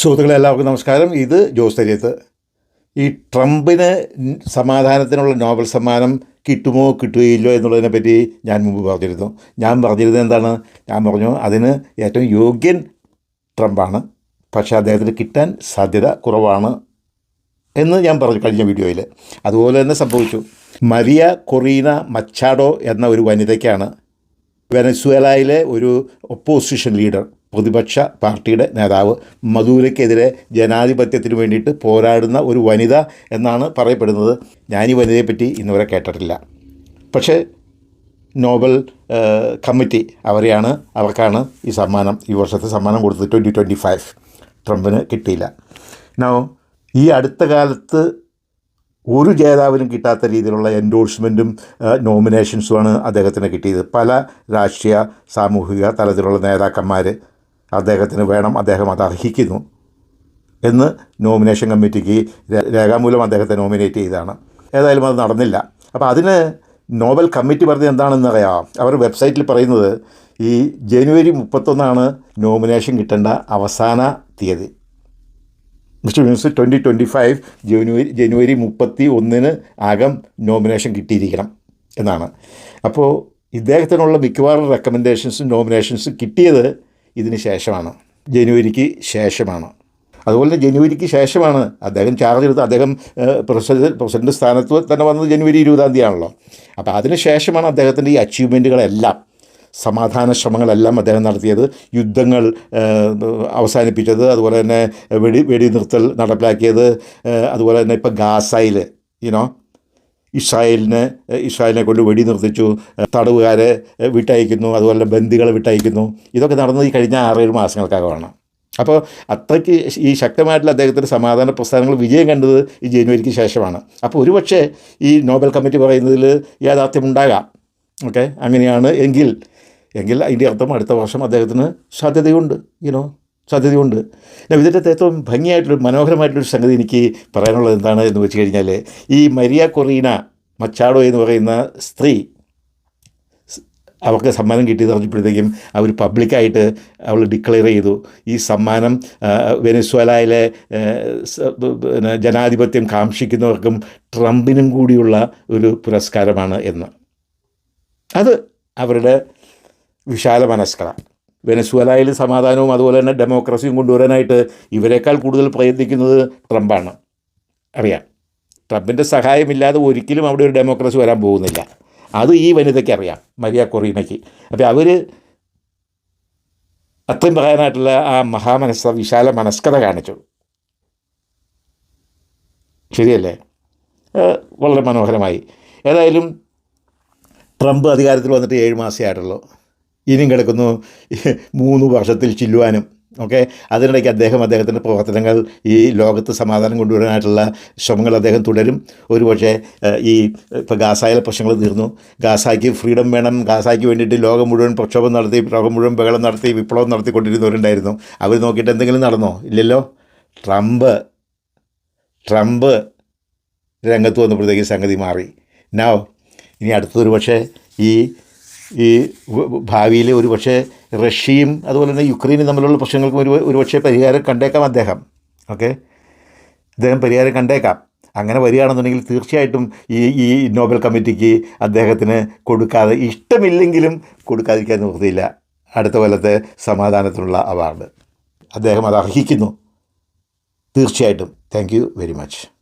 സുഹൃത്തുക്കളെ എല്ലാവർക്കും നമസ്കാരം. ഇത് ജോസ് തരിയത്ത്. ഈ ട്രംപിന് സമാധാനത്തിനുള്ള നോബൽ സമ്മാനം കിട്ടുമോ കിട്ടുകയില്ലോ എന്നുള്ളതിനെ പറ്റി ഞാൻ മുമ്പ് പറഞ്ഞിരുന്നു. ഞാൻ പറഞ്ഞിരുന്നത് എന്താണ്? ഞാൻ പറഞ്ഞു അതിന് ഏറ്റവും യോഗ്യൻ ട്രംപാണ്. പക്ഷേ അദ്ദേഹത്തിന് കിട്ടാൻ സാധ്യത കുറവാണ് എന്ന് ഞാൻ പറഞ്ഞു കഴിഞ്ഞ വീഡിയോയിൽ അതുപോലെ തന്നെ സംഭവിച്ചു. മരിയ കൊറീന മച്ചാഡോ എന്ന ഒരു വനിതയ്ക്കാണ് വെനസ്വേലയിലെ ഒരു ഒപ്പോസിഷൻ ലീഡർ പ്രതിപക്ഷ പാർട്ടിയുടെ നേതാവ് മധുരയ്ക്കെതിരെ ജനാധിപത്യത്തിന് വേണ്ടിയിട്ട് പോരാടുന്ന ഒരു വനിത എന്നാണ് പറയപ്പെടുന്നത്. ഞാൻ ഈ വനിതയെപ്പറ്റി ഇന്നുവരെ കേട്ടിട്ടില്ല. പക്ഷേ നോബൽ കമ്മിറ്റി അവരെയാണ് അവർക്കാണ് ഈ സമ്മാനം ഈ വർഷത്തെ സമ്മാനം കൊടുത്തത് ട്വന്റി ട്വന്റി ഫൈവ് ട്രംപിന് കിട്ടിയില്ല. നോ ഈ അടുത്ത കാലത്ത് ഒരു ജേതാവിനും കിട്ടാത്ത രീതിയിലുള്ള എൻഡോഴ്സ്മെന്റും നോമിനേഷൻസുമാണ് അദ്ദേഹത്തിന് കിട്ടിയത്. പല രാഷ്ട്രീയ സാമൂഹിക തലത്തിലുള്ള നേതാക്കന്മാർ അദ്ദേഹത്തിന് വേണം അദ്ദേഹം അത് അർഹിക്കുന്നു എന്ന് നോമിനേഷൻ കമ്മിറ്റിക്ക് രേഖാമൂലം അദ്ദേഹത്തെ നോമിനേറ്റ് ചെയ്തതാണ്. ഏതായാലും അത് നടന്നില്ല. അപ്പോൾ അതിന് നോബൽ കമ്മിറ്റി പറഞ്ഞത് എന്താണെന്ന് അറിയാം? അവർ വെബ്സൈറ്റിൽ പറയുന്നത് ഈ ജനുവരി മുപ്പത്തൊന്നാണ് നോമിനേഷൻ കിട്ടേണ്ട അവസാന തീയതി. Mister means twenty twenty five ജനുവരി ജനുവരി മുപ്പത്തി ഒന്നിന് അകം നോമിനേഷൻ കിട്ടിയിരിക്കണം എന്നാണ്. അപ്പോൾ ഇദ്ദേഹത്തിനുള്ള മിക്കവാറും റെക്കമെൻഡേഷൻസും നോമിനേഷൻസും കിട്ടിയത് ഇതിന് ശേഷമാണ്. ജനുവരിക്ക് ശേഷമാണ്. അതുപോലെ ജനുവരിക്ക് ശേഷമാണ് അദ്ദേഹം ചാർജ് എടുത്ത് അദ്ദേഹം പ്രസിഡന്റ് പ്രസിഡന്റ് സ്ഥാനത്ത് തന്നെ വന്നത് ജനുവരി ഇരുപതാം തീയതി ആണല്ലോ അപ്പോൾ അതിന് ശേഷമാണ് അദ്ദേഹത്തിന്റെ ഈ അച്ചീവ്മെന്റുകളെല്ലാം സമാധാന ശ്രമങ്ങളെല്ലാം അദ്ദേഹം നടത്തിയത് യുദ്ധങ്ങൾ അവസാനിപ്പിച്ചത് അതുപോലെ തന്നെ വെടി വെടി നിർത്തൽ നടപ്പിലാക്കിയത് അതുപോലെ തന്നെ ഇപ്പോൾ ഗാസയിൽ യുനോ ഇസ്രായേലിന് ഇസ്രായേലിനെ കൊണ്ട് വെടി നിർത്തിച്ചു. തടവുകാരെ വിട്ടയക്കുന്നു. അതുപോലെ ബന്ദികളെ വിട്ടയക്കുന്നു. ഇതൊക്കെ നടന്നത് ഈ കഴിഞ്ഞ ആറേഴ് മാസങ്ങൾക്കകമാണ്. അപ്പോൾ അത്രയ്ക്ക് ഈ ശക്തമായിട്ടുള്ള അദ്ദേഹത്തിന്റെ സമാധാന പ്രസ്ഥാനങ്ങൾ വിജയം കണ്ടത് ഈ ജനുവരിക്ക് ശേഷമാണ്. അപ്പോൾ ഒരുപക്ഷെ ഈ നോബൽ കമ്മിറ്റി പറയുന്നതിൽ യാഥാർത്ഥ്യമുണ്ടാകാം ഓക്കെ? അങ്ങനെയാണ് എങ്കിൽ എങ്കിൽ അതിന്റെ അർത്ഥം അടുത്ത വർഷം അദ്ദേഹത്തിന് സാധ്യതയുണ്ട്. യുനോ സാധ്യതയുണ്ട്. ഇതിന്റെ ഏറ്റവും ഭംഗിയായിട്ടുള്ള മനോഹരമായിട്ടുള്ളൊരു സംഗതി എനിക്ക് പറയാനുള്ളത് എന്താണ് എന്ന് വെച്ച് കഴിഞ്ഞാൽ ഈ മരിയ കൊറീന മച്ചാഡോ എന്ന് പറയുന്ന സ്ത്രീ അവർക്ക് സമ്മാനം കിട്ടിയെന്ന് പറഞ്ഞപ്പോഴത്തേക്കും അവർ പബ്ലിക്കായിട്ട് അവൾ ഡിക്ലെയർ ചെയ്തു. ഈ സമ്മാനം വെനസ്വേലയിലെ പിന്നെ ജനാധിപത്യം കാക്ഷിക്കുന്നവർക്കും ട്രംപിനും കൂടിയുള്ള ഒരു പുരസ്കാരമാണ് എന്ന്. അത് അവരുടെ വിശാല മനസ്കത വെനസ്വേലയിൽ സമാധാനവും അതുപോലെ തന്നെ ഡെമോക്രസിയും കൊണ്ടുവരാനായിട്ട് ഇവരെക്കാൾ കൂടുതൽ പ്രയത്നിക്കുന്നത് ട്രംപാണ്. അറിയാം. ട്രംപിന്റെ സഹായമില്ലാതെ ഒരിക്കലും അവിടെ ഒരു ഡെമോക്രസി വരാൻ പോകുന്നില്ല. അത് ഈ വനിതയ്ക്ക് അറിയാം മരിയ കൊറീനയ്ക്ക്. അപ്പോൾ അവർ അത്രയും പറയാനായിട്ടുള്ള ആ മഹാമനസ്സ വിശാല മനസ്കത കാണിച്ചു. ശരിയല്ലേ? വളരെ മനോഹരമായി. ഏതായാലും ട്രംപ് അധികാരത്തിൽ വന്നിട്ട് ഏഴ് മാസമേ ആയിട്ടുള്ളൂ. ഇനിയും കിടക്കുന്നു മൂന്ന് വർഷത്തിൽ ചില്ലുവാനും. ഓക്കെ? അതിനിടയ്ക്ക് അദ്ദേഹം അദ്ദേഹത്തിന്റെ പ്രവർത്തനങ്ങൾ ഈ ലോകത്ത് സമാധാനം കൊണ്ടുവരാനായിട്ടുള്ള ശ്രമങ്ങൾ അദ്ദേഹം തുടരും. ഒരുപക്ഷെ ഈ ഇപ്പോൾ ഗാസായിലെ പ്രശ്നങ്ങൾ തീർന്നു. ഗാസായ്ക്ക് ഫ്രീഡം വേണം. ഗാസായ്ക്ക് വേണ്ടിയിട്ട് ലോകം മുഴുവൻ പ്രക്ഷോഭം നടത്തി ലോകം മുഴുവൻ ബഹളം നടത്തി വിപ്ലവം നടത്തിക്കൊണ്ടിരുന്നവരുണ്ടായിരുന്നു. അവർ നോക്കിയിട്ട് എന്തെങ്കിലും നടന്നോ? ഇല്ലല്ലോ? ട്രംപ് ട്രംപ് രംഗത്ത് വന്നപ്പോഴത്തേക്ക് സംഗതി മാറി. നാവ് ഇനി അടുത്തൊരു പക്ഷേ ഈ ഈ ഭാവിയിൽ ഒരു പക്ഷേ റഷ്യയും അതുപോലെ തന്നെ യുക്രൈനും തമ്മിലുള്ള പ്രശ്നങ്ങൾക്കും ഒരു ഒരു പക്ഷേ പരിഹാരം കണ്ടേക്കാം അദ്ദേഹം. ഓക്കെ? അദ്ദേഹം പരിഹാരം കണ്ടേക്കാം. അങ്ങനെ വരികയാണെന്നുണ്ടെങ്കിൽ തീർച്ചയായിട്ടും ഈ ഈ നോബൽ കമ്മിറ്റിക്ക് അദ്ദേഹത്തിന് കൊടുക്കാതെ ഇഷ്ടമില്ലെങ്കിലും കൊടുക്കാതിരിക്കാൻ നിർത്തിയില്ല. അടുത്ത കൊല്ലത്തെ സമാധാനത്തിനുള്ള അവാർഡ്. അദ്ദേഹം അത് അർഹിക്കുന്നു. തീർച്ചയായിട്ടും. Thank very much.